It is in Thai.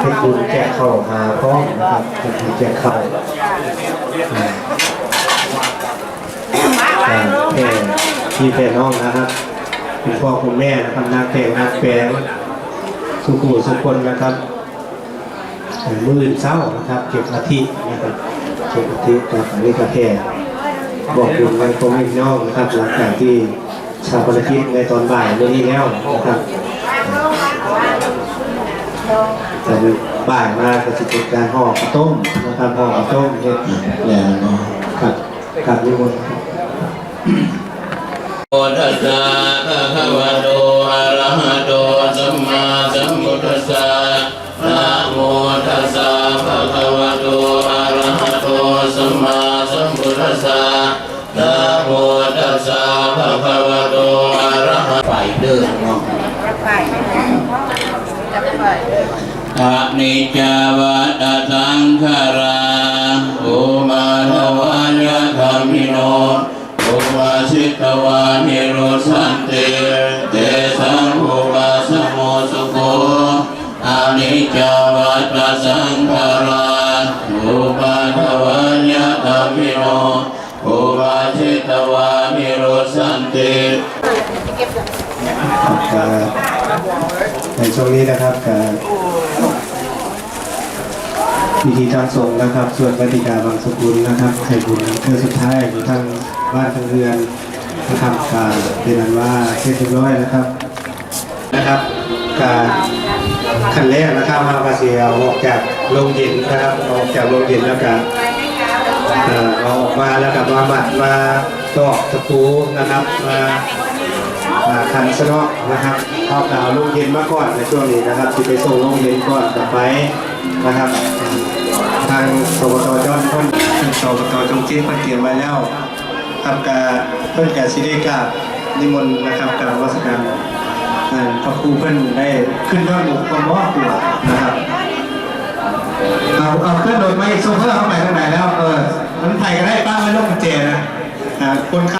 เป็นบุญแจกข้าวหาพร้อนะครับเป็นบุญแจกข้าวอ่าอ่าแพ่พี่แพ่น้องนะครับคุณพ่อคุณแม่นะครับนักเพลงนักแปลงสุขุสุคนนะครับมืออื่นเศร้านะครับ เก็บอาทินะครับเก็บอาทิกับอันนี้ก็แค่บอกคุณวันพ่อแม่พี่น้องนะครับหลังจากที่ชาปนกิจในตอนบ่ายเมื่อนี้แล้วนะครับ แต่บ่ายมาก็จะเป็นการห่อข้าวต้มนะครับห่อข้าวต้มเฮ็ดแล้วเนาะกับกับนิมนต์โอทัสสะภะคะวะโตอะระหะโตสัมมาสัมพุทธัสสะนะโมตัสสะภะคะวะโตอะระหะโตสัมมาสัมพุทธัสสะนะโมตัสสะภะคะวะโตอะระหะไฟเด้อเนาะไปจะไป อะนิจจาวัตสังขาราโอมาทวายะธรรมิโนโอวาสิตวานิโรสันติเตสังโอวาสโมสุโคอะนิจจาวัตสังขาราโอมาทวายะธรรมิโนโอวาสิตวานิโรสันติในช่วงนี้นะครับกับ พิธีทางสงนะครับ ส่วนปฏิกาบางสกุลนะครับไข่บุญเพื่อสุดท้ายอยู่ทางบ้านทางเรือนนะครับการเป็นอันว่าเสร็จเรียบร้อยนะครับนะครับการขั้นแรกนะครับมาภาษีเอาออกจากโรงเย็นนะครับเอาอกจากโรงเย็นแล้วก็เอ่อเอาออกมาแล้วกับมาหมัดมาตอกตะปูนะครับมามาคันสนอกนะครับเข้าดาวลูกเย็นมาก่อนในช่วงนี้นะครับที่ไปส่งลูกเย็นก่อนกลับไป นะครับ ทางสบตจอนพ่นสบตจงจิ้นเพิ่นเตรียมไว้แล้วทำการเพิ่นการสิได้กราบนิมนต์นะครับกราบวัสการพระครูเพิ่นได้ขึ้นยอดหมู่ความมอบตัวนะครับเอาเอาขึ้นรถมาอีกโซเฟอร์เข้าไปข้างในแล้วเออมันไทยก็ได้ป้าไม่ต้องกุญแจนะคน